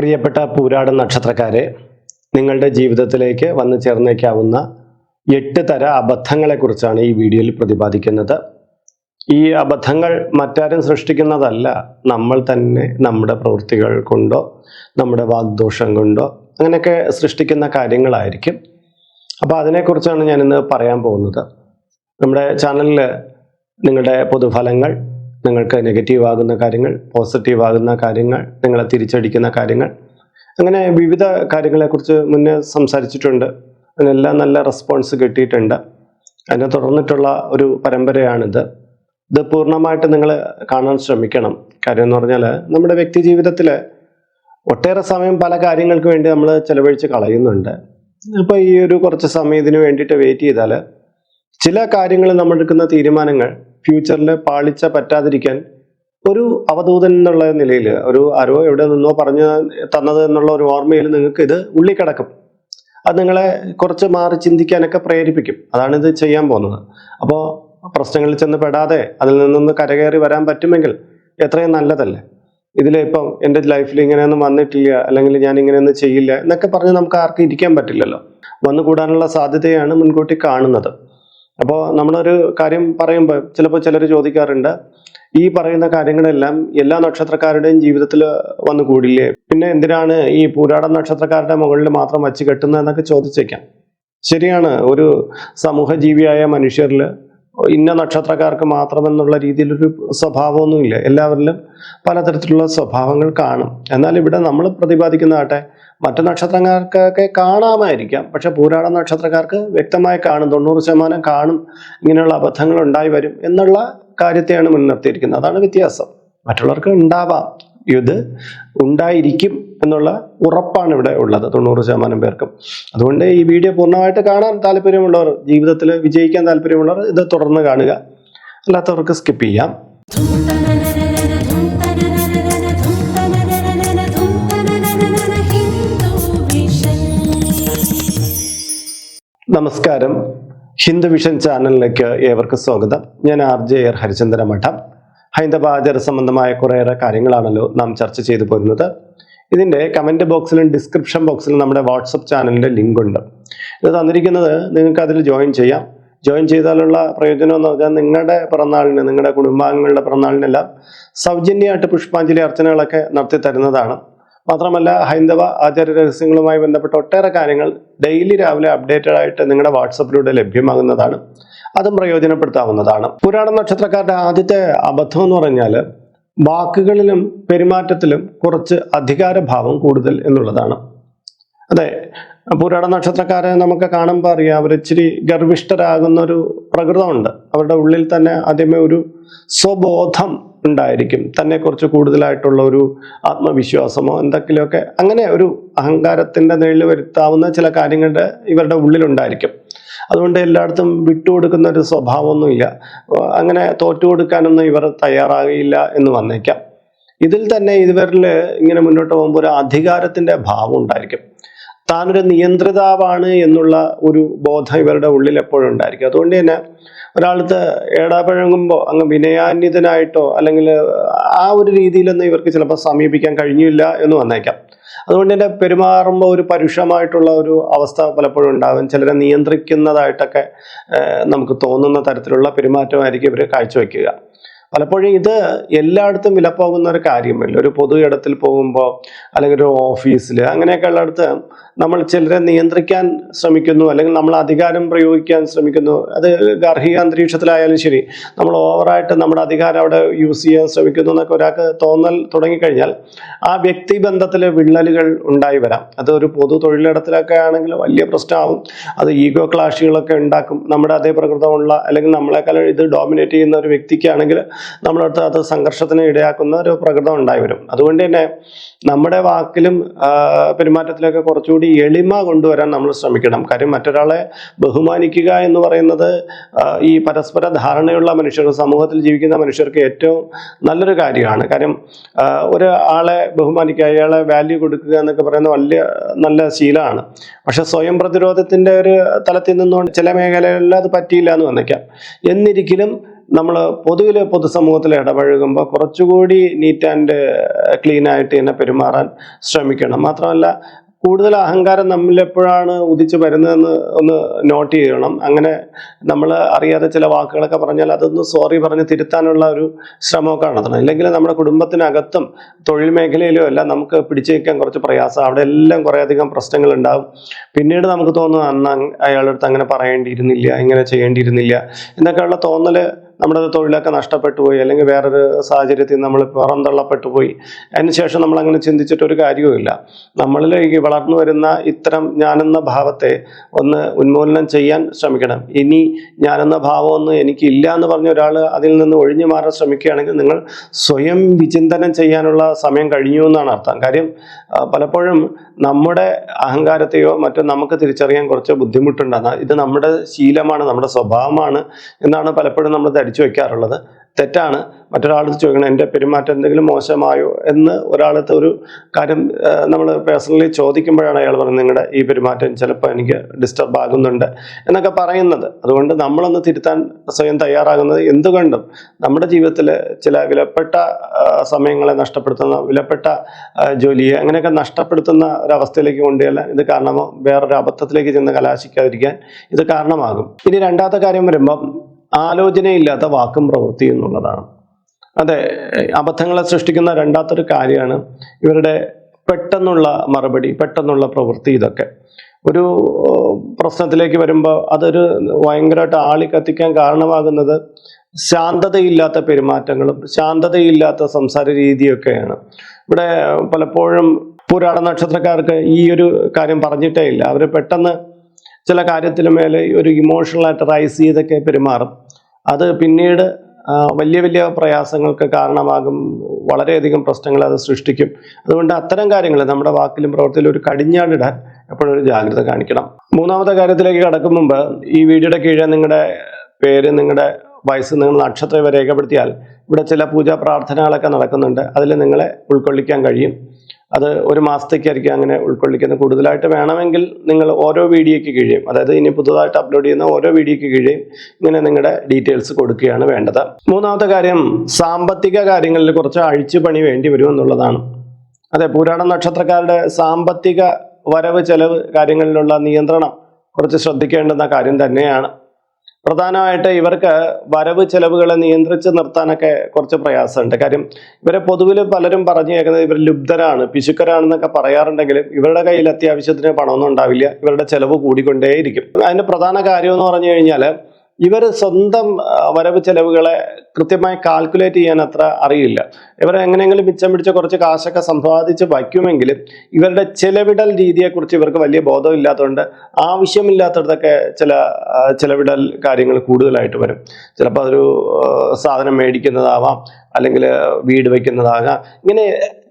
പ്രിയപ്പെട്ട പൂരാട നക്ഷത്രക്കാരെ നിങ്ങളുടെ ജീവിതത്തിലേക്ക് വന്നു ചേർന്നേക്കാവുന്ന എട്ട് തര അബദ്ധങ്ങളെക്കുറിച്ചാണ് ഈ വീഡിയോയിൽ പ്രതിപാദിക്കുന്നത്. ഈ അബദ്ധങ്ങൾ മറ്റാരും സൃഷ്ടിക്കുന്നതല്ല നമ്മൾ തന്നെ നമ്മുടെ പ്രവൃത്തികൾ കൊണ്ടോ നമ്മുടെ വാഗ്ദോഷം കൊണ്ടോ അങ്ങനെയൊക്കെ സൃഷ്ടിക്കുന്ന കാര്യങ്ങളായിരിക്കും. അപ്പോൾ അതിനെക്കുറിച്ചാണ് ഞാനിന്ന് പറയാൻ പോകുന്നത്. നമ്മുടെ ചാനലിൽ നിങ്ങളുടെ പൊതുഫലങ്ങൾ നിങ്ങൾക്ക് നെഗറ്റീവ് ആകുന്ന കാര്യങ്ങൾ പോസിറ്റീവ് ആകുന്ന കാര്യങ്ങൾ നിങ്ങളെ തിരിച്ചടിക്കുന്ന കാര്യങ്ങൾ. അങ്ങനെ വിവിധ കാര്യങ്ങളെക്കുറിച്ച് മുന്നേ സംസാരിച്ചിട്ടുണ്ട്. അതിനെല്ലാം നല്ല റെസ്പോൺസ് കിട്ടിയിട്ടുണ്ട്. അതിനെ തുടർന്നിട്ടുള്ള ഒരു പരമ്പരയാണിത്. ഇത് പൂർണമായിട്ട് നിങ്ങൾ കാണാൻ ശ്രമിക്കണം. കാര്യം എന്ന് പറഞ്ഞാൽ നമ്മുടെ വ്യക്തി ജീവിതത്തിൽ ഒട്ടേറെ സമയം പല കാര്യങ്ങൾക്ക് വേണ്ടി നമ്മൾ ചിലവഴിച്ച് കളയുന്നുണ്ട്. അപ്പോൾ ഈ ഒരു കുറച്ച് സമയം ഇതിന് വേണ്ടിയിട്ട് വെയിറ്റ് ചെയ്താൽ ചില കാര്യങ്ങൾ നമ്മൾ എടുക്കുന്ന തീരുമാനങ്ങൾ ഫ്യൂച്ചറിൽ പാളിച്ച പറ്റാതിരിക്കാൻ ഒരു അവധൂതൻ എന്നുള്ള നിലയിൽ ഒരു ആരോ എവിടെ നിന്നോ പറഞ്ഞു തന്നത് എന്നുള്ള ഒരു ഓർമ്മയിൽ നിങ്ങൾക്ക് ഇത് ഉള്ളി കിടക്കും അത് നിങ്ങളെ കുറച്ച് മാറി ചിന്തിക്കാനൊക്കെ പ്രേരിപ്പിക്കും. അതാണ് ഇത് ചെയ്യാൻ പോകുന്നത്. അപ്പോൾ പ്രശ്നങ്ങളിൽ ചെന്ന് പെടാതെ അതിൽ നിന്നൊന്ന് കരകയറി വരാൻ പറ്റുമെങ്കിൽ എത്രയും നല്ലതല്ലേ? ഇതിൽ ഇപ്പം എന്റെ ലൈഫിൽ ഇങ്ങനെയൊന്നും വന്നിട്ടില്ല അല്ലെങ്കിൽ ഞാൻ ഇങ്ങനെയൊന്നും ചെയ്യില്ല എന്നൊക്കെ പറഞ്ഞ് നമുക്ക് ആർക്കും ഇരിക്കാൻ പറ്റില്ലല്ലോ. വന്നു കൂടാനുള്ള സാധ്യതയാണ് മുൻകൂട്ടി കാണുന്നത്. അപ്പോൾ നമ്മളൊരു കാര്യം പറയുമ്പോൾ ചിലപ്പോൾ ചിലർ ചോദിക്കാറുണ്ട് ഈ പറയുന്ന കാര്യങ്ങളെല്ലാം എല്ലാ നക്ഷത്രക്കാരുടെയും ജീവിതത്തിൽ വന്നു കൂടില്ലേ? പിന്നെ എന്തിനാണ് ഈ പൂരാട നക്ഷത്രക്കാരുടെ മുകളിൽ മാത്രം വച്ച് കെട്ടുന്നതെന്നൊക്കെ ചോദിച്ചേക്കാം. ശരിയാണ് ഒരു സമൂഹ ജീവിയായ മനുഷ്യരിൽ ഇന്ന നക്ഷത്രക്കാർക്ക് മാത്രമെന്നുള്ള രീതിയിലൊരു സ്വഭാവമൊന്നുമില്ല. എല്ലാവരിലും പലതരത്തിലുള്ള സ്വഭാവങ്ങൾ കാണും. എന്നാൽ ഇവിടെ നമ്മൾ പ്രതിപാദിക്കുന്നതാട്ടെ മറ്റു നക്ഷത്രക്കാർക്കൊക്കെ കാണാമായിരിക്കാം. പക്ഷെ പൂരാട നക്ഷത്രക്കാർക്ക് വ്യക്തമായി കാണും തൊണ്ണൂറ് ശതമാനം കാണും ഇങ്ങനെയുള്ള അബദ്ധങ്ങൾ ഉണ്ടായി വരും എന്നുള്ള കാര്യത്തെയാണ് മുൻനിർത്തിയിരിക്കുന്നത്. അതാണ് വ്യത്യാസം. മറ്റുള്ളവർക്ക് ഉണ്ടാവാം. ഇത് ഉണ്ടായിരിക്കും. എന്നുള്ള ഉറപ്പാണ് ഇവിടെ ഉള്ളത് തൊണ്ണൂറ് ശതമാനം പേർക്കും. അതുകൊണ്ട് ഈ വീഡിയോ പൂർണമായിട്ട് കാണാൻ താല്പര്യമുള്ളവർ ജീവിതത്തിൽ വിജയിക്കാൻ താല്പര്യമുള്ളവർ ഇത് തുടർന്ന് കാണുക. അല്ലാത്തവർക്ക് സ്കിപ്പ് ചെയ്യാം. നമസ്കാരം. ഹിന്ദു വിഷൻ ചാനലിലേക്ക് ഏവർക്കും സ്വാഗതം. ഞാൻ ആർ ജെ ആർ ഹരിചന്ദ്ര മഠം ഹൈന്ദവ ആചാര സംബന്ധമായ കുറേയേറെ കാര്യങ്ങളാണല്ലോ നാം ചർച്ച ചെയ്തു പോരുന്നത്. ഇതിന്റെ കമന്റ് ബോക്സിലും ഡിസ്ക്രിപ്ഷൻ ബോക്സിലും നമ്മുടെ വാട്സപ്പ് ചാനലിന്റെ ലിങ്ക് ഉണ്ട്. ഇത് തന്നിരിക്കുന്നത് നിങ്ങൾക്ക് അതിൽ ജോയിൻ ചെയ്യാം. ജോയിൻ ചെയ്താലുള്ള പ്രയോജനം എന്ന് പറഞ്ഞാൽ നിങ്ങളുടെ പിറന്നാളിന് നിങ്ങളുടെ കുടുംബാംഗങ്ങളുടെ പിറന്നാളിനെല്ലാം സൗജന്യമായിട്ട് പുഷ്പാഞ്ജലി അർച്ചനകളൊക്കെ നടത്തി തരുന്നതാണ്. മാത്രമല്ല ഹൈന്ദവ ആചാര രഹസ്യങ്ങളുമായി ബന്ധപ്പെട്ട ഒട്ടേറെ കാര്യങ്ങൾ ഡെയിലി രാവിലെ അപ്ഡേറ്റഡ് ആയിട്ട് നിങ്ങളുടെ വാട്സപ്പിലൂടെ ലഭ്യമാകുന്നതാണ്. അതും പ്രയോജനപ്പെടുത്താവുന്നതാണ്. പുരാണ നക്ഷത്രക്കാരുടെ ആദ്യത്തെ അബദ്ധം എന്ന് പറഞ്ഞാൽ വാക്കുകളിലും പെരുമാറ്റത്തിലും കുറച്ച് അധികാരഭാവം കൂടുതൽ എന്നുള്ളതാണ്. അതെ പുരാട നക്ഷത്രക്കാരെ നമുക്ക് കാണുമ്പോൾ അറിയാം അവർ ഇച്ചിരി ഗർഭിഷ്ഠരാകുന്ന ഒരു പ്രകൃതമുണ്ട്. അവരുടെ ഉള്ളിൽ തന്നെ ആദ്യമേ ഒരു സ്വബോധം ഉണ്ടായിരിക്കും. തന്നെക്കുറിച്ച് കൂടുതലായിട്ടുള്ള ഒരു ആത്മവിശ്വാസമോ എന്തെങ്കിലുമൊക്കെ അങ്ങനെ ഒരു അഹങ്കാരത്തിന്റെ നേളിൽ വരുത്താവുന്ന ചില കാര്യങ്ങളുടെ ഇവരുടെ ഉള്ളിലുണ്ടായിരിക്കും. അതുകൊണ്ട് എല്ലായിടത്തും വിട്ടുകൊടുക്കുന്ന ഒരു സ്വഭാവമൊന്നുമില്ല. അങ്ങനെ തോറ്റു കൊടുക്കാനൊന്നും ഇവർ തയ്യാറാകില്ല എന്ന് വന്നേക്കാം. ഇതിൽ തന്നെ ഇവരിൽ ഇങ്ങനെ മുന്നോട്ട് പോകുമ്പോൾ ഒരു അധികാരത്തിന്റെ ഭാവം ഉണ്ടായിരിക്കും. താനൊരു നിയന്ത്രിതാവാണ് എന്നുള്ള ഒരു ബോധം ഇവരുടെ ഉള്ളിൽ എപ്പോഴും ഉണ്ടായിരിക്കും. അതുകൊണ്ട് തന്നെ ഒരാളത്ത് ഏടാപഴങ്ങുമ്പോൾ അങ്ങ് വിനയാന്യതനായിട്ടോ അല്ലെങ്കിൽ ആ ഒരു രീതിയിലൊന്നും ഇവർക്ക് ചിലപ്പോൾ സമീപിക്കാൻ കഴിഞ്ഞില്ല എന്ന് വന്നേക്കാം. അതുകൊണ്ട് തന്നെ പെരുമാറുമ്പോൾ ഒരു പരുഷമായിട്ടുള്ള ഒരു അവസ്ഥ പലപ്പോഴും ഉണ്ടാകും ചിലരെ നിയന്ത്രിക്കുന്നതായിട്ടൊക്കെ നമുക്ക് തോന്നുന്ന തരത്തിലുള്ള പെരുമാറ്റമായിരിക്കും ഇവർ കാഴ്ചവെക്കുക. പലപ്പോഴും ഇത് എല്ലായിടത്തും വിലപ്പോകുന്ന ഒരു കാര്യമല്ല. ഒരു പൊതു ഇടത്തിൽ പോകുമ്പോൾ അല്ലെങ്കിൽ ഒരു ഓഫീസിൽ അങ്ങനെയൊക്കെ ഉള്ളിടത്ത് നമ്മൾ ചിലരെ നിയന്ത്രിക്കാൻ ശ്രമിക്കുന്നു അല്ലെങ്കിൽ നമ്മൾ അധികാരം പ്രയോഗിക്കാൻ ശ്രമിക്കുന്നു. അത് ഗാർഹിക അന്തരീക്ഷത്തിലായാലും ശരി നമ്മൾ ഓവറായിട്ട് നമ്മുടെ അധികാരം അവിടെ യൂസ് ചെയ്യാൻ ശ്രമിക്കുന്നു എന്നൊക്കെ ഒരാൾക്ക് തോന്നൽ തുടങ്ങിക്കഴിഞ്ഞാൽ ആ വ്യക്തി ബന്ധത്തിൽ വിള്ളലുകൾ ഉണ്ടായി വരാം. അത് ഒരു പൊതു തൊഴിലിടത്തിലൊക്കെ ആണെങ്കിൽ വലിയ പ്രശ്നമാവും. അത് ഈഗോ ക്ലാഷുകളൊക്കെ ഉണ്ടാക്കും. നമ്മുടെ അതേ പ്രകൃതമുള്ള അല്ലെങ്കിൽ നമ്മളെക്കാൾ ഇത് ഡോമിനേറ്റ് ചെയ്യുന്ന ഒരു വ്യക്തിക്കാണെങ്കിൽ നമ്മളടുത്ത് അത് സംഘർഷത്തിന് ഇടയാക്കുന്ന ഒരു പ്രകൃതം ഉണ്ടായി വരും. അതുകൊണ്ട് തന്നെ നമ്മുടെ വാക്കിലും പെരുമാറ്റത്തിലൊക്കെ കുറച്ചുകൂടി എളിമ കൊണ്ടുവരാൻ നമ്മൾ ശ്രമിക്കണം. കാര്യം മറ്റൊരാളെ ബഹുമാനിക്കുക എന്ന് പറയുന്നത് ഈ പരസ്പര ധാരണയുള്ള മനുഷ്യർ സമൂഹത്തിൽ ജീവിക്കുന്ന മനുഷ്യർക്ക് ഏറ്റവും നല്ലൊരു കാര്യമാണ്. കാര്യം ഒരു ആളെ ബഹുമാനിക്കുക അയാളെ വാല്യൂ കൊടുക്കുക എന്നൊക്കെ പറയുന്ന വലിയ നല്ല ശീലമാണ്. പക്ഷെ സ്വയം പ്രതിരോധത്തിന്റെ ഒരു തലത്തിൽ നിന്നുകൊണ്ട് ചില മേഖലകളിൽ അത് പറ്റിയില്ല എന്ന് വന്നേക്കാം. എന്നിരിക്കലും നമ്മൾ പൊതുവിൽ പൊതുസമൂഹത്തിൽ ഇടപഴകുമ്പോൾ കുറച്ചുകൂടി നീറ്റ് ആൻഡ് ക്ലീൻ ആയിട്ട് തന്നെ പെരുമാറാൻ ശ്രമിക്കണം. മാത്രമല്ല കൂടുതൽ അഹങ്കാരം നമ്മിൽ എപ്പോഴാണ് ഉദിച്ചു വരുന്നതെന്ന് ഒന്ന് നോട്ട് ചെയ്യണം. അങ്ങനെ നമ്മൾ അറിയാതെ ചില വാക്കുകളൊക്കെ പറഞ്ഞാൽ അതൊന്ന് സോറി പറഞ്ഞ് തിരുത്താനുള്ള ഒരു ശ്രമമൊക്കെ നടത്തണം. ഇല്ലെങ്കിൽ നമ്മുടെ കുടുംബത്തിനകത്തും തൊഴിൽ മേഖലയിലും എല്ലാം നമുക്ക് പിടിച്ചു നിൽക്കാൻ കുറച്ച് പ്രയാസം. അവിടെ എല്ലാം കുറേയധികം പ്രശ്നങ്ങൾ ഉണ്ടാവും പിന്നീട് നമുക്ക് തോന്നുന്നു അന്ന് അയാളുടെ അടുത്ത് അങ്ങനെ പറയേണ്ടിയിരുന്നില്ല ഇങ്ങനെ ചെയ്യേണ്ടിയിരുന്നില്ല എന്നൊക്കെയുള്ള തോന്നൽ നമ്മുടെ തൊഴിലൊക്കെ നഷ്ടപ്പെട്ടു പോയി അല്ലെങ്കിൽ വേറൊരു സാഹചര്യത്തിൽ നമ്മൾ പുറന്തള്ളപ്പെട്ടു പോയി. അതിനുശേഷം നമ്മൾ അങ്ങനെ ചിന്തിച്ചിട്ട് ഒരു കാര്യവുമില്ല നമ്മളിലേക്ക് വളർന്നു വരുന്ന ഇത്തരം ഞാനെന്ന ഭാവത്തെ ഒന്ന് ഉന്മൂലനം ചെയ്യാൻ ശ്രമിക്കണം. ഇനി ഞാനെന്ന ഭാവമൊന്നും എനിക്കില്ല എന്ന് പറഞ്ഞ ഒരാൾ അതിൽ നിന്ന് ഒഴിഞ്ഞു മാറാൻ ശ്രമിക്കുകയാണെങ്കിൽ നിങ്ങൾ സ്വയം വിചിന്തനം ചെയ്യാനുള്ള സമയം കഴിഞ്ഞു എന്നാണ് അർത്ഥം. കാര്യം പലപ്പോഴും നമ്മുടെ അഹങ്കാരത്തെയോ മറ്റോ നമുക്ക് തിരിച്ചറിയാൻ കുറച്ച് ബുദ്ധിമുട്ടുണ്ടെന്നാൽ ഇത് നമ്മുടെ ശീലമാണ് നമ്മുടെ സ്വഭാവമാണ് എന്നാണ് പലപ്പോഴും നമ്മൾ ധരിച്ചു വയ്ക്കാറുള്ളത്. തെറ്റാണ്. മറ്റൊരാളത് ചോദിക്കണം എന്റെ പെരുമാറ്റം എന്തെങ്കിലും മോശമായോ? എന്ന് ഒരാളത്തെ ഒരു കാര്യം നമ്മൾ പേഴ്സണലി ചോദിക്കുമ്പോഴാണ് അയാൾ പറയുന്നത് നിങ്ങളുടെ ഈ പെരുമാറ്റം ചിലപ്പോൾ എനിക്ക് ഡിസ്റ്റർബ് ആകുന്നുണ്ട് എന്നൊക്കെ പറയുന്നത്. അതുകൊണ്ട് നമ്മളൊന്ന് തിരുത്താൻ സ്വയം തയ്യാറാകുന്നത് എന്തുകൊണ്ടും നമ്മുടെ ജീവിതത്തിൽ ചില വിലപ്പെട്ട സമയങ്ങളെ നഷ്ടപ്പെടുത്തുന്ന വിലപ്പെട്ട ജോലിയെ അങ്ങനെയൊക്കെ നഷ്ടപ്പെടുത്തുന്ന ഒരവസ്ഥയിലേക്ക് കൊണ്ടുചെല്ലാൻ ഇത് കാരണമോ? വേറൊരു അബദ്ധത്തിലേക്ക് ചെന്ന് കലാശിക്കാതിരിക്കാൻ ഇത് കാരണമാകും. ഇനി രണ്ടാമത്തെ കാര്യം വരുമ്പം ആലോചനയില്ലാത്ത വാക്കും പ്രവൃത്തിയും എന്നുള്ളതാണ്. അതെ അബദ്ധങ്ങളെ സൃഷ്ടിക്കുന്ന രണ്ടാത്തൊരു കാര്യമാണ് ഇവരുടെ പെട്ടെന്നുള്ള മറുപടി പെട്ടെന്നുള്ള പ്രവൃത്തി ഇതൊക്കെ. ഒരു പ്രശ്നത്തിലേക്ക് വരുമ്പോൾ അതൊരു ഭയങ്കരമായിട്ട് ആളി കത്തിക്കാൻ കാരണമാകുന്നത് ശാന്തതയില്ലാത്ത പെരുമാറ്റങ്ങളും ശാന്തതയില്ലാത്ത സംസാര രീതിയൊക്കെയാണ്. ഇവിടെ പലപ്പോഴും പുരാണ നക്ഷത്രക്കാർക്ക് ഈ ഒരു കാര്യം പറഞ്ഞിട്ടേ ഇല്ല. അവർ പെട്ടെന്ന് ചില കാര്യത്തിന് മേലെ ഒരു ഇമോഷണലായിട്ട് റൈസ് ചെയ്തൊക്കെ പെരുമാറും. അത് പിന്നീട് വലിയ വലിയ പ്രയാസങ്ങൾക്ക് കാരണമാകും. വളരെയധികം പ്രശ്നങ്ങൾ അത് സൃഷ്ടിക്കും. അതുകൊണ്ട് അത്തരം കാര്യങ്ങൾ നമ്മുടെ വാക്കിലും പ്രവൃത്തിയിലും ഒരു കടിഞ്ഞാണിടാൻ എപ്പോഴും ഒരു ജാഗ്രത കാണിക്കണം. മൂന്നാമത്തെ കാര്യത്തിലേക്ക് കടക്കും മുമ്പ് ഈ വീഡിയോയുടെ കീഴെ നിങ്ങളുടെ പേര് നിങ്ങളുടെ വയസ്സ് നിങ്ങൾ നക്ഷത്രം രേഖപ്പെടുത്തിയാൽ ഇവിടെ ചില പൂജാ പ്രാർത്ഥനകളൊക്കെ നടക്കുന്നുണ്ട്. അതിൽ നിങ്ങളെ ഉൾക്കൊള്ളിക്കാൻ കഴിയും. അത് ഒരു മാസത്തേക്കായിരിക്കും അങ്ങനെ ഉൾക്കൊള്ളിക്കുന്നത്. കൂടുതലായിട്ട് വേണമെങ്കിൽ നിങ്ങൾ ഓരോ വീഡിയോയ്ക്ക് കീഴെയും അതായത് ഇനി പുതുതായിട്ട് അപ്ലോഡ് ചെയ്യുന്ന ഓരോ വീഡിയോയ്ക്ക് കീഴെയും ഇങ്ങനെ നിങ്ങളുടെ ഡീറ്റെയിൽസ് കൊടുക്കുകയാണ് വേണ്ടത്. മൂന്നാമത്തെ കാര്യം സാമ്പത്തിക കാര്യങ്ങളിൽ കുറച്ച് അഴിച്ചുപണി വേണ്ടി വരും എന്നുള്ളതാണ്. അതെ പുരാണ നക്ഷത്രക്കാരുടെ സാമ്പത്തിക വരവ് ചെലവ് കാര്യങ്ങളിലുള്ള നിയന്ത്രണം കുറച്ച് ശ്രദ്ധിക്കേണ്ടുന്ന കാര്യം തന്നെയാണ്. പ്രധാനമായിട്ട് ഇവർക്ക് വരവ് ചെലവുകളെ നിയന്ത്രിച്ച് നിർത്താനൊക്കെ കുറച്ച് പ്രയാസമുണ്ട്. കാര്യം ഇവരെ പൊതുവിൽ പലരും പറഞ്ഞു കേൾക്കുന്നത് ഇവർ ലുബ്ധരാണ് പിശുക്കരാണെന്നൊക്കെ പറയാറുണ്ടെങ്കിലും ഇവരുടെ കയ്യിൽ അത്യാവശ്യത്തിന് പണമൊന്നും ഉണ്ടാവില്ല ഇവരുടെ ചെലവ് കൂടിക്കൊണ്ടേയിരിക്കും. അതിന്റെ പ്രധാന കാര്യം എന്ന് പറഞ്ഞു കഴിഞ്ഞാൽ ഇവർ സ്വന്തം വരവ് ചെലവുകളെ കൃത്യമായി കാൽക്കുലേറ്റ് ചെയ്യാൻ അത്ര അറിയില്ല. ഇവർ എങ്ങനെയെങ്കിലും മിച്ചം പിടിച്ച കുറച്ച് കാശൊക്കെ സമ്പാദിച്ച് വയ്ക്കുമെങ്കിലും ഇവരുടെ ചെലവിടൽ രീതിയെക്കുറിച്ച് ഇവർക്ക് വലിയ ബോധമില്ലാത്തതുകൊണ്ട് ആവശ്യമില്ലാത്തടത്തൊക്കെ ചില ചെലവിടൽ കാര്യങ്ങൾ കൂടുതലായിട്ട് വരും. ചിലപ്പോൾ അതൊരു സാധനം മേടിക്കുന്നതാവാം അല്ലെങ്കിൽ വീട് വയ്ക്കുന്നതാകാം. ഇങ്ങനെ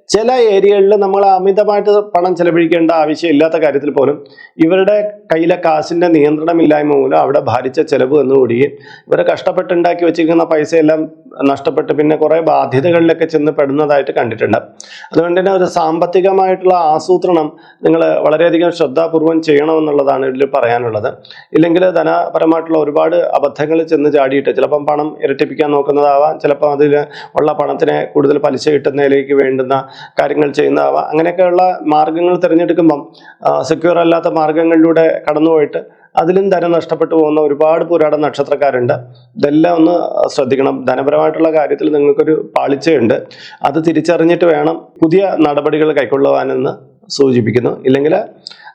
ചില ഏരിയകളിൽ നമ്മൾ അമിതമായിട്ട് പണം ചെലവഴിക്കേണ്ട ആവശ്യമില്ലാത്ത കാര്യത്തിൽ പോലും ഇവരുടെ കയ്യിലെ കാശിന്റെ നിയന്ത്രണമില്ലായ്മ മൂലം അവിടെ ഭാരിച്ച ചെലവ് വന്നുകൂടുകയും ഇവരെ കഷ്ടപ്പെട്ടുണ്ടാക്കി വെച്ചിരിക്കുന്ന പൈസയെല്ലാം നഷ്ടപ്പെട്ട് പിന്നെ കുറേ ബാധ്യതകളിലൊക്കെ ചെന്ന് പെടുന്നതായിട്ട് കണ്ടിട്ടുണ്ട്. അതുകൊണ്ട് തന്നെ ഒരു സാമ്പത്തികമായിട്ടുള്ള ആസൂത്രണം നിങ്ങൾ വളരെയധികം ശ്രദ്ധാപൂർവം ചെയ്യണമെന്നുള്ളതാണ് ഇതിൽ പറയാനുള്ളത്. ഇല്ലെങ്കിൽ ധനപരമായിട്ടുള്ള ഒരുപാട് അബദ്ധങ്ങൾ ചെന്ന് ചാടിയിട്ട് ചിലപ്പം പണം ഇരട്ടിപ്പിക്കാൻ നോക്കുന്നതാവാം ചിലപ്പം അതിൽ ഉള്ള പണത്തിനെ കൂടുതൽ പലിശ കിട്ടുന്നതിലേക്ക് വേണ്ടുന്ന കാര്യങ്ങൾ ചെയ്യുന്നതാവാം അങ്ങനെയൊക്കെയുള്ള മാർഗങ്ങൾ തിരഞ്ഞെടുക്കുമ്പം സെക്യൂർ അല്ലാത്ത മാർഗങ്ങളിലൂടെ കടന്നുപോയിട്ട് അതിലും ധനം നഷ്ടപ്പെട്ടു പോകുന്ന ഒരുപാട് പുരാട നക്ഷത്രക്കാരുണ്ട്. ഇതെല്ലാം ഒന്ന് ശ്രദ്ധിക്കണം. ധനപരമായിട്ടുള്ള കാര്യത്തിൽ നിങ്ങൾക്കൊരു പാളിച്ചയുണ്ട്. അത് തിരിച്ചറിഞ്ഞിട്ട് വേണം പുതിയ നടപടികൾ കൈക്കൊള്ളുവാനെന്ന് സൂചിപ്പിക്കുന്നു. ഇല്ലെങ്കിൽ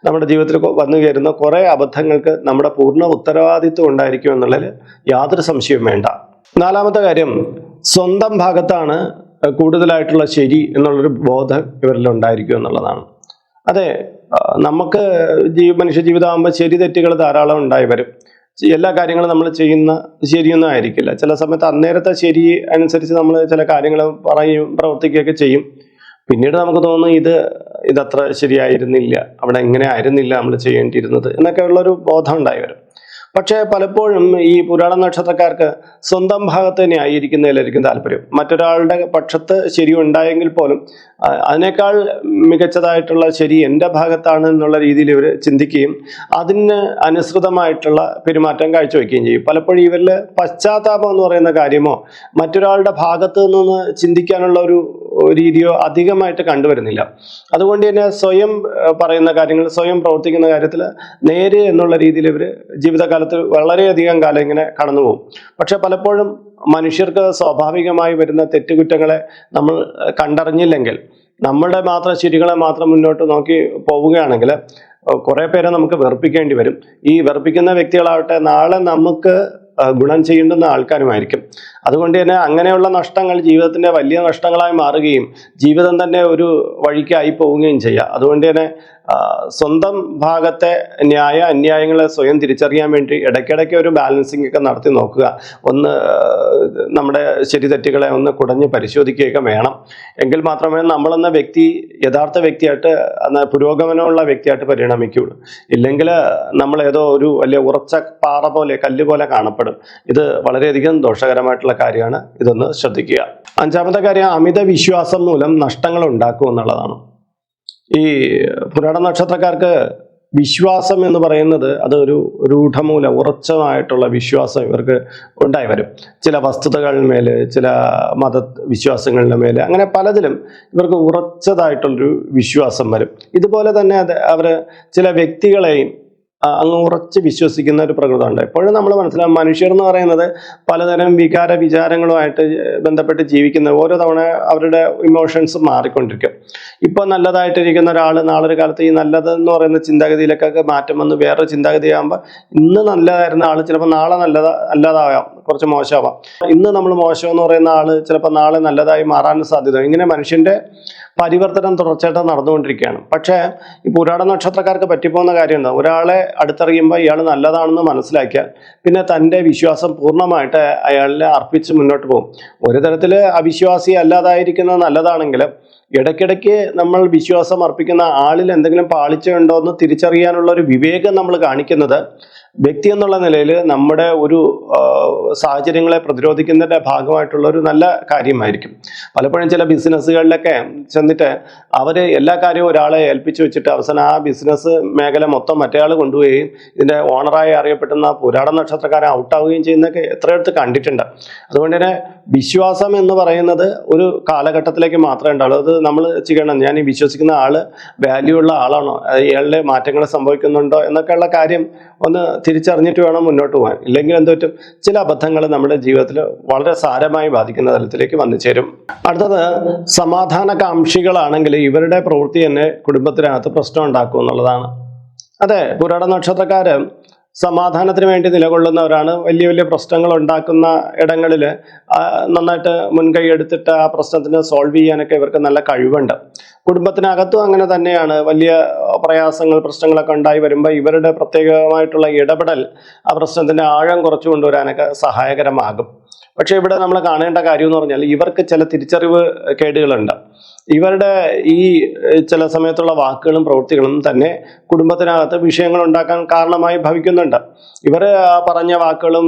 നമ്മുടെ ജീവിതത്തിൽ വന്നു കയറുന്ന കുറേ അബദ്ധങ്ങൾക്ക് നമ്മുടെ പൂർണ ഉത്തരവാദിത്വം ഉണ്ടായിരിക്കും എന്നുള്ളതിൽ യാതൊരു സംശയവും വേണ്ട. നാലാമത്തെ കാര്യം സ്വന്തം ഭാഗത്താണ് കൂടുതലായിട്ടുള്ള ശരി എന്നുള്ളൊരു ബോധം ഇവരിൽ ഉണ്ടായിരിക്കും എന്നുള്ളതാണ്. അതെ നമുക്ക് ജീവ മനുഷ്യ ജീവിതമാകുമ്പോൾ ശരി തെറ്റുകൾ ധാരാളം ഉണ്ടായി വരും. എല്ലാ കാര്യങ്ങളും നമ്മൾ ചെയ്യുന്ന ശരിയൊന്നും ആയിരിക്കില്ല. ചില സമയത്ത് അന്നേരത്തെ ശരി അനുസരിച്ച് നമ്മൾ ചില കാര്യങ്ങൾ പറയും പ്രവർത്തിക്കുകയൊക്കെ ചെയ്യും. പിന്നീട് നമുക്ക് തോന്നും ഇത് ഇതത്ര ശരിയായിരുന്നില്ല. അവിടെ എങ്ങനെ ആയിരുന്നില്ല നമ്മൾ ചെയ്യേണ്ടിയിരുന്നത് എന്നൊക്കെ ഉള്ളൊരു ബോധം ഉണ്ടായി വരും. പക്ഷേ പലപ്പോഴും ഈ പുരാണ നക്ഷത്രക്കാർക്ക് സ്വന്തം ഭാഗത്ത് തന്നെ ആയിരിക്കുന്നതിലായിരിക്കും താല്പര്യം. മറ്റൊരാളുടെ പക്ഷത്ത് ശരി ഉണ്ടായെങ്കിൽ പോലും അതിനേക്കാൾ മികച്ചതായിട്ടുള്ള ശരി എന്റെ ഭാഗത്താണ് എന്നുള്ള രീതിയിൽ ഇവർ ചിന്തിക്കുകയും അതിന് അനുസൃതമായിട്ടുള്ള പെരുമാറ്റം കാഴ്ചവെക്കുകയും ചെയ്യും. പലപ്പോഴും ഇവരിൽ പശ്ചാത്താപം എന്ന് പറയുന്ന കാര്യമോ മറ്റൊരാളുടെ ഭാഗത്ത് നിന്ന് ചിന്തിക്കാനുള്ള ഒരു രീതിയോ അധികമായിട്ട് കണ്ടുവരുന്നില്ല. അതുകൊണ്ട് തന്നെ സ്വയം പറയുന്ന കാര്യങ്ങൾ സ്വയം പ്രവർത്തിക്കുന്ന കാര്യത്തിൽ നേരെ എന്നുള്ള രീതിയിൽ ഇവർ ജീവിതകാലത്ത് വളരെയധികം കാലം ഇങ്ങനെ കടന്നുപോകും പക്ഷെ പലപ്പോഴും മനുഷ്യർക്ക് സ്വാഭാവികമായി വരുന്ന തെറ്റുകുറ്റങ്ങളെ നമ്മൾ കണ്ടറിഞ്ഞില്ലെങ്കിൽ നമ്മളുടെ മാത്രം ശരികളെ മാത്രം മുന്നോട്ട് നോക്കി പോവുകയാണെങ്കിൽ കുറേ പേരെ നമുക്ക് വെറുപ്പിക്കേണ്ടി വരും. ഈ വെറുപ്പിക്കുന്ന വ്യക്തികളാവട്ടെ നാളെ നമുക്ക് ഗുണം ചെയ്യേണ്ടുന്ന ആൾക്കാരുമായിരിക്കും. അതുകൊണ്ട് തന്നെ അങ്ങനെയുള്ള നഷ്ടങ്ങൾ ജീവിതത്തിന്റെ വലിയ നഷ്ടങ്ങളായി മാറുകയും ജീവിതം തന്നെ ഒരു വഴിക്കായി പോവുകയും ചെയ്യുക അതുകൊണ്ട് തന്നെ സ്വന്തം ഭാഗത്തെ ന്യായ അന്യായങ്ങളെ സ്വയം തിരിച്ചറിയാൻ വേണ്ടി ഇടയ്ക്കിടയ്ക്ക് ഒരു ബാലൻസിങ് ഒക്കെ നടത്തി നോക്കുക. ഒന്ന് നമ്മുടെ ശരി തെറ്റുകളെ ഒന്ന് കുടഞ്ഞ് പരിശോധിക്കുകയൊക്കെ വേണം. എങ്കിൽ മാത്രമേ നമ്മളെന്ന വ്യക്തി യഥാർത്ഥ വ്യക്തിയായിട്ട് പുരോഗമനമുള്ള വ്യക്തിയായിട്ട് പരിണമിക്കുകയുള്ളൂ. ഇല്ലെങ്കിൽ നമ്മൾ ഏതോ ഒരു വലിയ ഉറച്ച പാറ പോലെ കല്ല് പോലെ കാണപ്പെടും. ഇത് വളരെയധികം ദോഷകരമായിട്ടുള്ള കാര്യമാണ്. ഇതൊന്ന് ശ്രദ്ധിക്കുക. അഞ്ചാമത്തെ കാര്യം അമിത വിശ്വാസം മൂലം നഷ്ടങ്ങൾ ഉണ്ടാക്കും എന്നുള്ളതാണ്. ഈ പുരാണ നക്ഷത്രക്കാർക്ക് വിശ്വാസം എന്ന് പറയുന്നത് അതൊരു രൂഢമൂല ഉറച്ചമായിട്ടുള്ള വിശ്വാസം ഇവർക്ക് ഉണ്ടായി വരും. ചില വസ്തുതകളുടെ മേൽ ചില മത വിശ്വാസങ്ങളുടെ മേൽ അങ്ങനെ പലതിലും ഇവർക്ക് ഉറച്ചതായിട്ടുള്ളൊരു വിശ്വാസം വരും. ഇതുപോലെ തന്നെ അത് അവർ ചില വ്യക്തികളെയും അങ്ങ് ഉറച്ച് വിശ്വസിക്കുന്ന ഒരു പ്രകൃതമുണ്ട്. എപ്പോഴും നമ്മൾ മനസ്സിലാവും മനുഷ്യർ എന്ന് പറയുന്നത് പലതരം വികാര വിചാരങ്ങളുമായിട്ട് ബന്ധപ്പെട്ട് ജീവിക്കുന്ന ഓരോ തവണ അവരുടെ ഇമോഷൻസ് മാറിക്കൊണ്ടിരിക്കും. ഇപ്പോൾ നല്ലതായിട്ടിരിക്കുന്ന ഒരാൾ നാളൊരു കാലത്ത് ഈ നല്ലത് എന്ന് പറയുന്ന ചിന്താഗതിയിലേക്കൊക്കെ മാറ്റം വന്ന് വേറൊരു ചിന്താഗതിയാകുമ്പോൾ ഇന്ന് നല്ലതായിരുന്ന ആൾ ചിലപ്പോൾ നാളെ നല്ലത അല്ലാതാവാം കുറച്ച് മോശമാവാം. ഇന്ന് നമ്മൾ മോശം എന്ന് പറയുന്ന ആൾ ചിലപ്പോൾ നാളെ നല്ലതായി മാറാനും സാധ്യത ഇങ്ങനെ മനുഷ്യന്റെ പരിവർത്തനം തുടർച്ചയായിട്ട് നടന്നുകൊണ്ടിരിക്കുകയാണ്. പക്ഷേ ഈ പുരാണ നക്ഷത്രക്കാർക്ക് പറ്റിപ്പോകുന്ന കാര്യം എന്താ? ഒരാളെ അടുത്തറിയുമ്പോൾ ഇയാൾ നല്ലതാണെന്ന് മനസ്സിലാക്കിയാൽ പിന്നെ തന്റെ വിശ്വാസം പൂർണമായിട്ട് അയാളിനെ അർപ്പിച്ച് മുന്നോട്ട് പോകും. ഒരു തരത്തിൽ അവിശ്വാസി അല്ലാതായിരിക്കുന്നത് നല്ലതാണെങ്കിലും ഇടയ്ക്കിടയ്ക്ക് നമ്മൾ വിശ്വാസം അർപ്പിക്കുന്ന ആളിൽ എന്തെങ്കിലും പാളിച്ചയുണ്ടോ എന്ന് തിരിച്ചറിയാനുള്ള ഒരു വിവേകം നമ്മൾ കാണിക്കുന്നത് വ്യക്തി എന്നുള്ള നിലയിൽ നമ്മുടെ ഒരു സാഹചര്യങ്ങളെ പ്രതിരോധിക്കുന്നതിന്റെ ഭാഗമായിട്ടുള്ള ഒരു നല്ല കാര്യമായിരിക്കും. പലപ്പോഴും ചില ബിസിനസ്സുകളിലൊക്കെ ചെന്നിട്ട് അവർ എല്ലാ കാര്യവും ഒരാളെ ഏൽപ്പിച്ചു വെച്ചിട്ട് അവസാനം ആ ബിസിനസ് മേഖല മൊത്തം മറ്റേയാൾ കൊണ്ടുപോവുകയും ഇതിന്റെ ഓണറായി അറിയപ്പെടുന്ന പുരാട നക്ഷത്രക്കാരൻ ഔട്ടാവുകയും ചെയ്യുന്നൊക്കെ എത്രയെടുത്ത് കണ്ടിട്ടുണ്ട്. അതുകൊണ്ട് തന്നെ വിശ്വാസം എന്ന് പറയുന്നത് ഒരു കാലഘട്ടത്തിലേക്ക് മാത്രമേ ഉണ്ടാവുള്ളൂ. അത് നമ്മൾ ചെയ്യണം. ഞാൻ ഈ വിശ്വസിക്കുന്ന ആൾ വാല്യൂ ഉള്ള ആളാണോ? ഇയാളുടെ മാറ്റങ്ങൾ സംഭവിക്കുന്നുണ്ടോ എന്നൊക്കെയുള്ള കാര്യം ഒന്ന് തിരിച്ചറിഞ്ഞിട്ട് വേണം മുന്നോട്ട് പോകാൻ. ഇല്ലെങ്കിൽ എന്ത് പറ്റും? ചില അബദ്ധങ്ങൾ നമ്മുടെ ജീവിതത്തിൽ വളരെ സാരമായി ബാധിക്കുന്ന തലത്തിലേക്ക് വന്നു ചേരും. അടുത്തത് സമാധാനകാംക്ഷികളാണെങ്കിൽ ഇവരുടെ പ്രവൃത്തി തന്നെ കുടുംബത്തിനകത്ത് പ്രശ്നം ഉണ്ടാക്കും എന്നുള്ളതാണ്. അതെ പുരാട നക്ഷത്രക്കാര് സമാധാനത്തിന് വേണ്ടി നിലകൊള്ളുന്നവരാണ്. വലിയ വലിയ പ്രശ്നങ്ങൾ ഉണ്ടാക്കുന്ന ഇടങ്ങളിൽ നന്നായിട്ട് മുൻകൈ എടുത്തിട്ട് ആ പ്രശ്നത്തിന് സോൾവ് ചെയ്യാനൊക്കെ ഇവർക്ക് നല്ല കഴിവുണ്ട്. കുടുംബത്തിനകത്തും അങ്ങനെ തന്നെയാണ്. വലിയ പ്രയാസങ്ങൾ പ്രശ്നങ്ങളൊക്കെ ഉണ്ടായി വരുമ്പോൾ ഇവരുടെ പ്രത്യേകമായിട്ടുള്ള ഇടപെടൽ ആ പ്രശ്നത്തിന്റെ ആഴം കുറച്ചു കൊണ്ടുവരാനൊക്കെ സഹായകരമാകും. പക്ഷേ ഇവിടെ നമ്മൾ കാണേണ്ട കാര്യം എന്ന് പറഞ്ഞാൽ ഇവർക്ക് ചില തിരിച്ചറിവ് കേടുകളുണ്ട്. ഇവരുടെ ഈ ചില സമയത്തുള്ള വാക്കുകളും പ്രവൃത്തികളും തന്നെ കുടുംബത്തിനകത്ത് വിഷയങ്ങൾ ഉണ്ടാക്കാൻ കാരണമായി ഭവിക്കുന്നുണ്ട്. ഇവർ പറഞ്ഞ വാക്കുകളും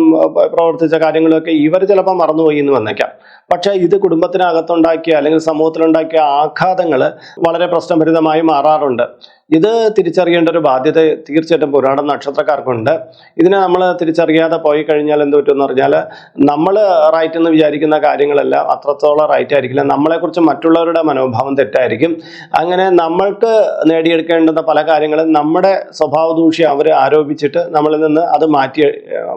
പ്രവർത്തിച്ച കാര്യങ്ങളൊക്കെ ഇവർ ചിലപ്പോൾ മറന്നുപോയി എന്ന് വന്നേക്കാം. പക്ഷേ ഇത് കുടുംബത്തിനകത്തുണ്ടാക്കിയ അല്ലെങ്കിൽ സമൂഹത്തിലുണ്ടാക്കിയ ആഘാതങ്ങൾ വളരെ പ്രശ്നഭരിതമായി മാറാറുണ്ട്. ഇത് തിരിച്ചറിയേണ്ട ഒരു ബാധ്യത തീർച്ചയായിട്ടും പുരാണ നക്ഷത്രക്കാർക്കുണ്ട്. ഇതിനെ നമ്മൾ തിരിച്ചറിയാതെ പോയി കഴിഞ്ഞാൽ എന്ത് പറ്റുമെന്ന് പറഞ്ഞാൽ നമ്മൾ റൈറ്റ് എന്ന് വിചാരിക്കുന്ന കാര്യങ്ങളെല്ലാം അത്രത്തോളം റൈറ്റ് ആയിരിക്കില്ല നമ്മളെക്കുറിച്ച് മറ്റുള്ളവരുടെ മനോഭാവം തെറ്റായിരിക്കും. അങ്ങനെ നമ്മൾക്ക് നേടിയെടുക്കേണ്ടുന്ന പല കാര്യങ്ങളും നമ്മുടെ സ്വഭാവ ദൂഷ്യം അവർ ആരോപിച്ചിട്ട് നമ്മളിൽ നിന്ന് അത് മാറ്റി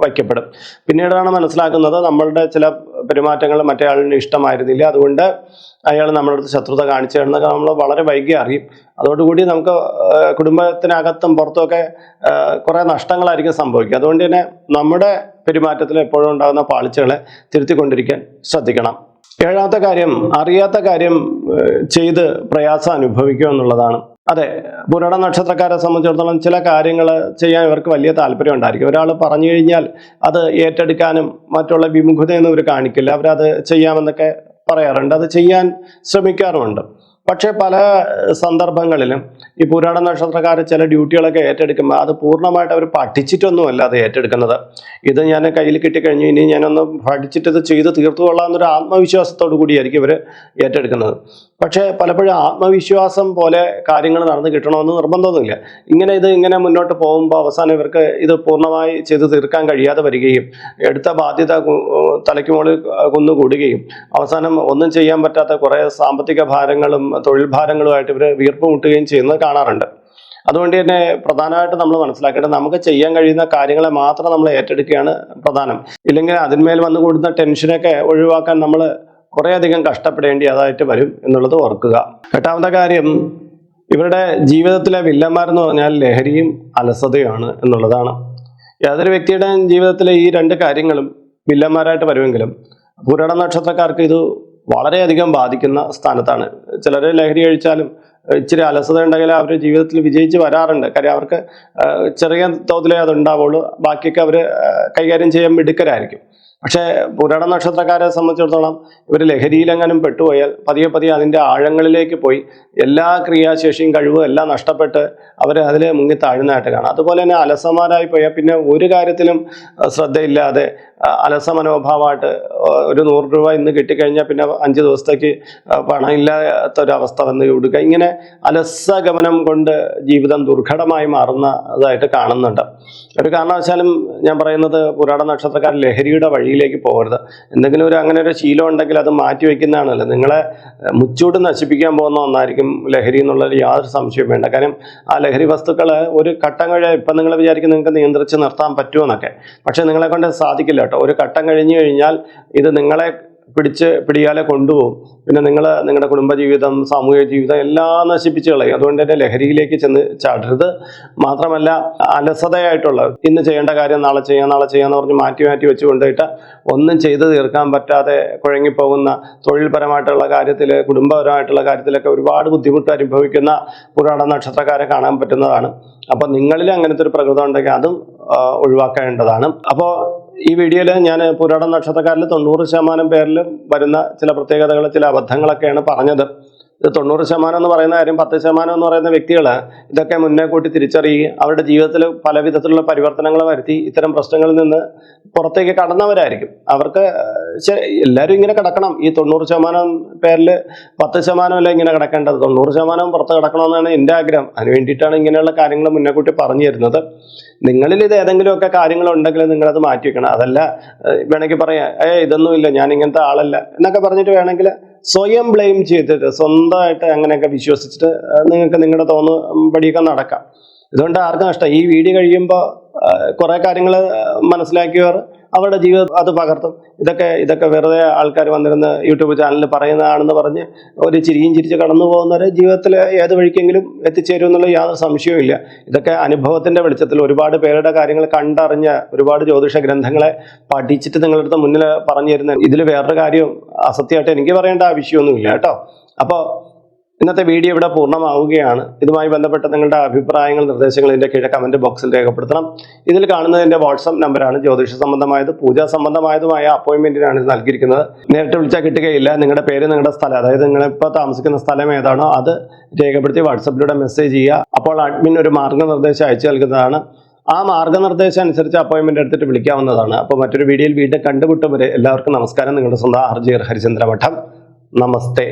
വയ്ക്കപ്പെടും. പിന്നീടാണ് മനസ്സിലാക്കുന്നത് നമ്മളുടെ ചില പെരുമാറ്റങ്ങൾ മറ്റേ ആളിന് ഇഷ്ടമായിരുന്നില്ല. അതുകൊണ്ട് അയാൾ നമ്മുടെ അടുത്ത് ശത്രുത കാണിച്ചതെന്നൊക്കെ നമ്മൾ വളരെ വൈകി അറിയും. അതോടുകൂടി നമുക്ക് കുടുംബത്തിനകത്തും പുറത്തുമൊക്കെ കുറേ നഷ്ടങ്ങളായിരിക്കും സംഭവിക്കുക. അതുകൊണ്ട് തന്നെ നമ്മുടെ പെരുമാറ്റത്തിൽ എപ്പോഴും ഉണ്ടാകുന്ന പാളിച്ചകളെ തിരുത്തിക്കൊണ്ടിരിക്കാൻ ശ്രദ്ധിക്കണം. ഏഴാമത്തെ കാര്യം അറിയാത്ത കാര്യം ചെയ്ത് പ്രയാസം അനുഭവിക്കുക എന്നുള്ളതാണ്. അതെ പുരട നക്ഷത്രക്കാരെ സംബന്ധിച്ചിടത്തോളം ചില കാര്യങ്ങൾ ചെയ്യാൻ ഇവർക്ക് വലിയ താല്പര്യം ഉണ്ടായിരിക്കും. ഒരാൾ പറഞ്ഞു കഴിഞ്ഞാൽ അത് ഏറ്റെടുക്കാനും മറ്റുള്ള വിമുഖതയൊന്നും ഇവർ കാണിക്കില്ല. അവരത് ചെയ്യാമെന്നൊക്കെ പറയാറുണ്ട്. അത് ചെയ്യാൻ ശ്രമിക്കാറുമുണ്ട്. പക്ഷേ പല സന്ദർഭങ്ങളിലും ഈ പുരാണ നക്ഷത്രക്കാർ ചില ഡ്യൂട്ടികളൊക്കെ ഏറ്റെടുക്കുമ്പോൾ അത് പൂർണമായിട്ട് അവർ പഠിച്ചിട്ടൊന്നുമല്ല അത് ഏറ്റെടുക്കുന്നത്. ഇത് ഞാൻ കയ്യിൽ കിട്ടിക്കഴിഞ്ഞു ഇനി ഞാനൊന്ന് പഠിച്ചിട്ട് ഇത് ചെയ്ത് തീർത്തു കൊള്ളാമെന്നൊരു ആത്മവിശ്വാസത്തോടു കൂടിയായിരിക്കും ഇവർ ഏറ്റെടുക്കുന്നത്. പക്ഷേ പലപ്പോഴും ആത്മവിശ്വാസം പോലെ കാര്യങ്ങൾ നടന്നു കിട്ടണമെന്ന് നിർബന്ധമൊന്നുമില്ല. ഇങ്ങനെ ഇത് ഇങ്ങനെ മുന്നോട്ട് പോകുമ്പോൾ അവസാനം ഇവർക്ക് ഇത് പൂർണമായി ചെയ്ത് തീർക്കാൻ കഴിയാതെ വരികയും എടുത്ത ബാധ്യത തലയ്ക്ക് മുകളിൽ കുന്നുകൂടുകയും അവസാനം ഒന്നും ചെയ്യാൻ പറ്റാത്ത കുറേ സാമ്പത്തിക ഭാരങ്ങളും തൊഴിൽ ഭാരങ്ങളുമായിട്ട് ഇവർ വീർപ്പ് മുട്ടുകയും ചെയ്യുന്നത് കാണാറുണ്ട്. അതുകൊണ്ട് തന്നെ പ്രധാനമായിട്ട് നമ്മൾ മനസ്സിലാക്കേണ്ടത് നമുക്ക് ചെയ്യാൻ കഴിയുന്ന കാര്യങ്ങളെ മാത്രം നമ്മൾ ഏറ്റെടുക്കുകയാണ് പ്രധാനം. ഇല്ലെങ്കിൽ അതിന്മേൽ വന്നു കൂടുന്ന ടെൻഷനൊക്കെ ഒഴിവാക്കാൻ നമ്മൾ കുറേയധികം കഷ്ടപ്പെടേണ്ടി അതായിട്ട് വരും എന്നുള്ളത് ഓർക്കുക. എട്ടാമത്തെ കാര്യം ഇവരുടെ ജീവിതത്തിലെ വില്ലന്മാരെന്ന് പറഞ്ഞാൽ ലഹരിയും അലസതയുമാണ് എന്നുള്ളതാണ്. യാതൊരു വ്യക്തിയുടെയും ജീവിതത്തിലെ ഈ രണ്ട് കാര്യങ്ങളും വില്ലന്മാരായിട്ട് വരുമെങ്കിലും പുരാണ നക്ഷത്രക്കാർക്ക് ഇത് വളരെയധികം ബാധിക്കുന്ന സ്ഥാനത്താണ്. ചിലർ ലഹരി കഴിച്ചാലും ഇച്ചിരി അലസത ഉണ്ടെങ്കിൽ അവർ ജീവിതത്തിൽ വിജയിച്ച് വരാറുണ്ട്. കാര്യം അവർക്ക് ചെറിയ തോതിലേ അതുണ്ടാവുള്ളൂ. ബാക്കിയൊക്കെ അവർ കൈകാര്യം ചെയ്യാൻ മിടുക്കരായിരിക്കും. പക്ഷേ പുരാണ നക്ഷത്രക്കാരെ സംബന്ധിച്ചിടത്തോളം ഇവർ ലഹരിയിലെങ്ങാനും പെട്ടുപോയാൽ പതിയെ പതിയെ അതിന്റെ ആഴങ്ങളിലേക്ക് പോയി എല്ലാ ക്രിയാശേഷിയും കഴിവും എല്ലാം നഷ്ടപ്പെട്ട് അവർ അതിൽ മുങ്ങി താഴ്ന്നതായിട്ട് കാണാം. അതുപോലെ തന്നെ അലസന്മാരായി പോയാൽ പിന്നെ ഒരു കാര്യത്തിലും ശ്രദ്ധയില്ലാതെ അലസ മനോഭാവമായിട്ട് ഒരു നൂറ് രൂപ ഇന്ന് കിട്ടിക്കഴിഞ്ഞാൽ പിന്നെ അഞ്ച് ദിവസത്തേക്ക് പണം ഇല്ലാത്ത ഒരു അവസ്ഥ വന്ന് കൊടുക്കുക ഇങ്ങനെ അലസഗമനം കൊണ്ട് ജീവിതം ദുർഘടമായി മാറുന്നതായിട്ട് കാണുന്നുണ്ട്. ഒരു കാരണവശാലും ഞാൻ പറയുന്നത് പുരാട നക്ഷത്രക്കാർ ലഹരിയുടെ വഴിയിലേക്ക് പോകരുത്. എന്തെങ്കിലും ഒരു അങ്ങനെ ഒരു ശീലം ഉണ്ടെങ്കിൽ അത് മാറ്റി വയ്ക്കുന്നതാണല്ലോ. നിങ്ങളെ മുച്ചൂട് നശിപ്പിക്കാൻ പോകുന്ന ഒന്നായിരിക്കും ലഹരി എന്നുള്ളതിൽ യാതൊരു സംശയവും വേണ്ട. കാരണം ആ ലഹരി വസ്തുക്കൾ ഒരു ഘട്ടം കഴിയാൻ ഇപ്പം നിങ്ങൾ വിചാരിക്കും നിങ്ങൾക്ക് നിയന്ത്രിച്ച് നിർത്താൻ പറ്റുമെന്നൊക്കെ പക്ഷേ നിങ്ങളെ കൊണ്ട് സാധിക്കില്ല കേട്ടോ. ഒരു ഘട്ടം കഴിഞ്ഞു കഴിഞ്ഞാൽ ഇത് നിങ്ങളെ പിടിച്ച് പിടിയാലെ കൊണ്ടുപോകും. പിന്നെ നിങ്ങൾ നിങ്ങളുടെ കുടുംബജീവിതം സാമൂഹിക ജീവിതം എല്ലാം നശിപ്പിച്ച് കളയും. അതുകൊണ്ട് തന്നെ ലഹരിയിലേക്ക് ചെന്ന് ചാടരുത്. മാത്രമല്ല അലസതയായിട്ടുള്ള ഇന്ന് ചെയ്യേണ്ട കാര്യം നാളെ ചെയ്യാം നാളെ ചെയ്യാന്ന് പറഞ്ഞ് മാറ്റി മാറ്റി വെച്ച് കൊണ്ടുപോയിട്ട് ഒന്നും ചെയ്ത് തീർക്കാൻ പറ്റാതെ കുഴങ്ങിപ്പോകുന്ന തൊഴിൽപരമായിട്ടുള്ള കാര്യത്തിൽ കുടുംബപരമായിട്ടുള്ള കാര്യത്തിലൊക്കെ ഒരുപാട് ബുദ്ധിമുട്ട് അനുഭവിക്കുന്ന പുരാണ നക്ഷത്രക്കാരെ കാണാൻ പറ്റുന്നതാണ്. അപ്പോൾ നിങ്ങളിൽ അങ്ങനത്തെ ഒരു പ്രകൃതം ഉണ്ടെങ്കിൽ അതും ഒഴിവാക്കേണ്ടതാണ്. അപ്പോൾ ഈ വീഡിയോയിൽ ഞാൻ പുരാട നക്ഷത്രക്കാരിൽ തൊണ്ണൂറ് ശതമാനം പേരിലും വരുന്ന ചില പ്രത്യേകതകൾ ചില അബദ്ധങ്ങളൊക്കെയാണ് പറഞ്ഞത്. ഇത് തൊണ്ണൂറ് ശതമാനം എന്ന് പറയുന്ന കാര്യം പത്ത് ശതമാനം എന്ന് പറയുന്ന വ്യക്തികൾ ഇതൊക്കെ മുന്നേ കൂട്ടി തിരിച്ചറിയുകയും അവരുടെ ജീവിതത്തിൽ പല വിധത്തിലുള്ള പരിവർത്തനങ്ങൾ വരുത്തി ഇത്തരം പ്രശ്നങ്ങളിൽ നിന്ന് പുറത്തേക്ക് കടന്നവരായിരിക്കും. അവർക്ക് എല്ലാവരും ഇങ്ങനെ കിടക്കണം. ഈ തൊണ്ണൂറ് ശതമാനം പേരിൽ പത്ത് ശതമാനമല്ല ഇങ്ങനെ കിടക്കേണ്ടത്? തൊണ്ണൂറ് ശതമാനം പുറത്ത് കിടക്കണമെന്നാണ് എന്റെ ആഗ്രഹം. അതിന് വേണ്ടിയിട്ടാണ് ഇങ്ങനെയുള്ള കാര്യങ്ങൾ മുന്നേ കൂട്ടി പറഞ്ഞു തരുന്നത്. നിങ്ങളിൽ ഇത് ഏതെങ്കിലുമൊക്കെ കാര്യങ്ങളുണ്ടെങ്കിൽ നിങ്ങളത് മാറ്റി വെക്കണം. അതല്ല വേണമെങ്കിൽ പറയാം ഏ ഇതൊന്നുമില്ല ഞാൻ ഇങ്ങനത്തെ ആളല്ല എന്നൊക്കെ പറഞ്ഞിട്ട് വേണമെങ്കിൽ സ്വയം ബ്ലെയിം ചെയ്തിട്ട് സ്വന്തമായിട്ട് അങ്ങനെയൊക്കെ വിശ്വസിച്ചിട്ട് നിങ്ങൾക്ക് നിങ്ങളുടെ തോന്നുപടിയൊക്കെ നടക്കാം. ഇതുകൊണ്ട് ആർക്കും നഷ്ടം. ഈ വീഡിയോ കഴിയുമ്പോൾ കുറേ കാര്യങ്ങൾ മനസ്സിലാക്കിയവർ അവരുടെ ജീവിതം അത് പകർത്തും. ഇതൊക്കെ ഇതൊക്കെ വെറുതെ ആൾക്കാർ വന്നിരുന്ന് യൂട്യൂബ് ചാനലിൽ പറയുന്നതാണെന്ന് പറഞ്ഞ് ഒരു ചിരിയും ചിരിച്ച് കടന്നു പോകുന്നവരെ ജീവിതത്തിൽ ഏത് വഴിക്കെങ്കിലും എത്തിച്ചേരും എന്നുള്ള യാതൊരു സംശയവും ഇല്ല. ഇതൊക്കെ അനുഭവത്തിന്റെ വെളിച്ചത്തിൽ ഒരുപാട് പേരുടെ കാര്യങ്ങൾ കണ്ടറിഞ്ഞ ഒരുപാട് ജ്യോതിഷ ഗ്രന്ഥങ്ങളെ പഠിച്ചിട്ട് നിങ്ങളുടെ അടുത്ത് മുന്നിൽ പറഞ്ഞു തരുന്ന ഇതിൽ വേറൊരു കാര്യം അസത്യമായിട്ട് എനിക്ക് പറയേണ്ട ആവശ്യമൊന്നുമില്ല കേട്ടോ. അപ്പോൾ ഇന്നത്തെ വീഡിയോ ഇവിടെ പൂർണമാവുകയാണ്. ഇതുമായി ബന്ധപ്പെട്ട നിങ്ങളുടെ അഭിപ്രായങ്ങൾ നിർദ്ദേശങ്ങൾ ഇതിന്റെ കീഴെ കമന്റ് ബോക്സിൽ രേഖപ്പെടുത്തണം. ഇതിൽ കാണുന്നതിന്റെ വാട്സപ്പ് നമ്പറാണ് ജ്യോതിഷ സംബന്ധമായത് പൂജാ സംബന്ധമായതുമായ അപ്പോയിൻമെന്റിനാണ് ഇത് നൽകിയിരിക്കുന്നത്. നേരിട്ട് വിളിച്ചാൽ കിട്ടുകയില്ല. നിങ്ങളുടെ പേര് നിങ്ങളുടെ സ്ഥലം അതായത് നിങ്ങളിപ്പോൾ താമസിക്കുന്ന സ്ഥലം ഏതാണോ അത് രേഖപ്പെടുത്തി വാട്സപ്പിലൂടെ മെസ്സേജ് ചെയ്യുക. അപ്പോൾ അഡ്മിൻ ഒരു മാർഗനിർദ്ദേശം അയച്ചു നൽകുന്നതാണ്. ആ മാർഗനിർദ്ദേശം അനുസരിച്ച് അപ്പോയിൻമെന്റ് എടുത്തിട്ട് വിളിക്കാവുന്നതാണ്. അപ്പോൾ മറ്റൊരു വീഡിയോയിൽ വീണ്ടും കണ്ടുമുട്ടും വരെ എല്ലാവർക്കും നമസ്കാരം. നിങ്ങളുടെ സ്വന്തം ആർ ജി ഹരിചന്ദ്ര മഠം നമസ്തേ.